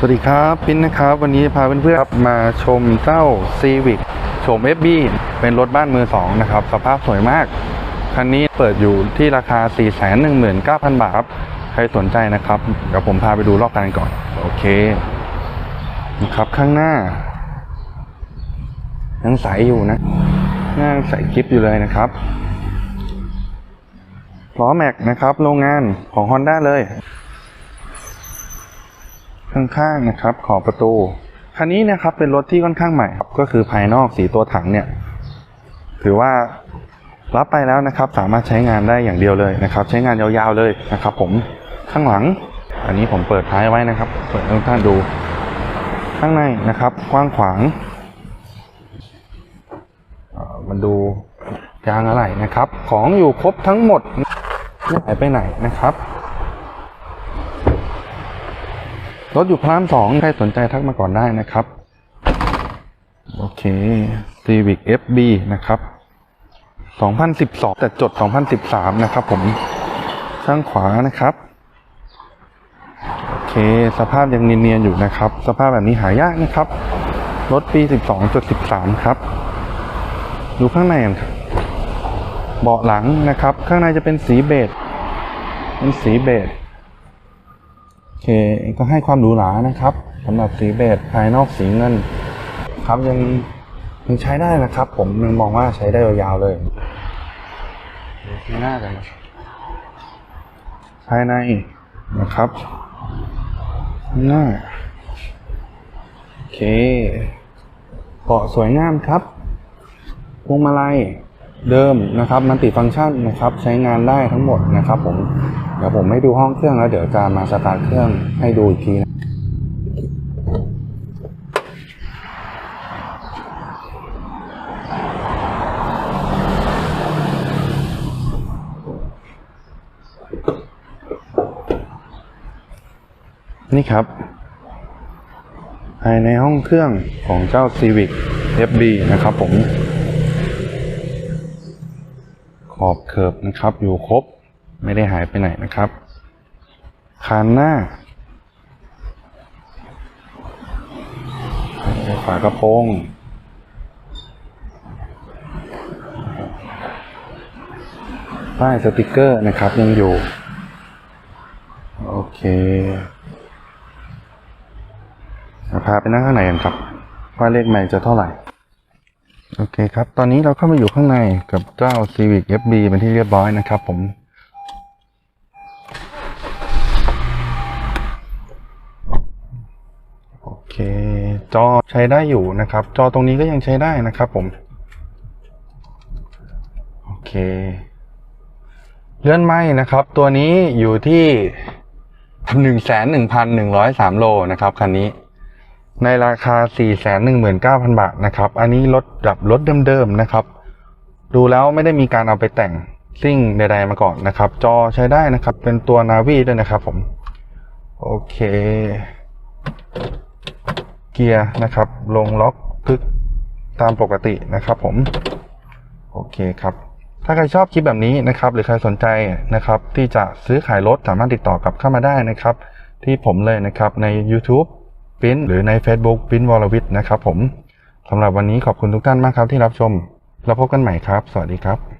สวัสดีครับปิ้นนะครับ วันนี้พาเพื่อนๆครับมาชมเจ้า Civic โฉม FB เป็นรถบ้านมือสองนะครับ สภาพสวยมาก คันนี้เปิดอยู่ที่ราคา 419,000 บาทครับ ใครสนใจนะครับเดี๋ยวผมพาไปดูรอบกันก่อน โอเคนะครับข้างหน้า ยังใสอยู่นะหน้ายังใสคลิปอยู่เลยนะครับล้อแม็กนะครับ โรงงานของ Honda เลย ข้างๆนะครับ ขอบประตู คันนี้นะครับเป็นรถที่ค่อนข้างใหม่ ก็คือภายนอกสีตัวถังเนี่ย ถือว่ารับไปแล้วนะครับ สามารถใช้งานได้อย่างเดียวเลยนะครับ ใช้งานยาวๆเลยนะครับ ผมข้างหลัง อันนี้ผมเปิดท้ายไว้นะครับ เปิดให้ท่านดู ข้างในนะครับกว้างขวางมันดูยางอะไรนะครับ ของอยู่ครบทั้งหมดไม่หายไปไหนนะครับ รถอยู่พระรามสองใครสนใจทักมาก่อนได้นะครับ โอเค Civic FB นะครับ 2012 แต่จด 2013 นะครับผมข้างขวานะครับ โอเค สภาพยังเนียนๆอยู่นะครับ สภาพแบบนี้หายากนะครับ รถปี 12.13 ครับ ดูข้างในกันครับเบาะหลังนะครับ ข้างในจะเป็นสีเบจเป็นสีเบจ เคก็ให้ความหรูหรานะครับสำหรับสีเบจภายนอกสีเงิน ครับยังยังใช้ได้นะครับ ผมยังมองว่าใช้ได้ยาวๆเลยไม่น่ากันนะภายในนะครับหน้าโอเคเกาะสวยงามครับพวงมาลัยเดิมนะครับมันติฟังก์ชันนะครับ ใช้งานได้ทั้งหมดนะครับผม เดี๋ยวผมให้ดูห้องเครื่องแล้วเดี๋ยวจะมาสตาร์ทเครื่องให้ดูอีกทีนะนี่ครับ ภายในห้องเครื่องของเจ้า Civic FB นะครับผม ขอบเคิร์บนะครับอยู่ครบ ไม่ได้หายไปไหนนะครับ คานหน้าฝากระโปรงป้ายสติกเกอร์นะครับยังอยู่ โอเคเราพาไปนั่งข้างในกันครับ ว่าเลขใหม่จะเท่าไหร่ โอเคครับ ตอนนี้เราเข้ามาอยู่ข้างในกับเจ้า Civic FB เป็นที่เรียบร้อยนะครับผม โอเค จอใช้ได้อยู่นะครับ จอตรงนี้ก็ยังใช้ได้นะครับผม โอเค เลื่อนไม้นะครับ ตัวนี้อยู่ที่หนึ่งแสนหนึ่งพันหนึ่งร้อยสามโลนะครับคันนี้ ในราคา419,000บาทนะครับ อันนี้รถแบบรถเดิมๆนะครับ ดูแล้วไม่ได้มีการเอาไปแต่งซิ่งใดๆมาก่อนนะครับ จอใช้ได้นะครับ เป็นตัวนาวีด้วยนะครับผม โอเค เกียร์นะครับ ลงล็อกพึกตามปกตินะครับผม โอเคครับ ถ้าใครชอบคลิปแบบนี้นะครับ หรือใครสนใจนะครับ ที่จะซื้อขายรถสามารถติดต่อกลับเข้ามาได้นะครับ ที่ผมเลยนะครับใน YouTube ปิ้นหรือใน Facebook ปิ้นวรวิทย์นะครับผมสำหรับวันนี้ขอบคุณทุกท่านมากครับที่รับชม แล้วพบกันใหม่ครับ สวัสดีครับ